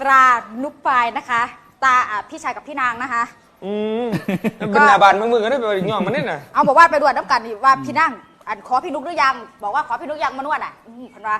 ตรานุปปายนะคะ ตาอะพี่ชายกับพี่นางนะคะ อืมมันเป็นหนาบานมึงมึงก็ได้ไปย่องมันนี่น่ะเอาบอกว่าไปดวดน้ำกันนี่ว่าพี่นั่งอันขอพี่นุกหรือยัง บอกว่าขอพี่นุกยังมานวดอะอืมพันว่า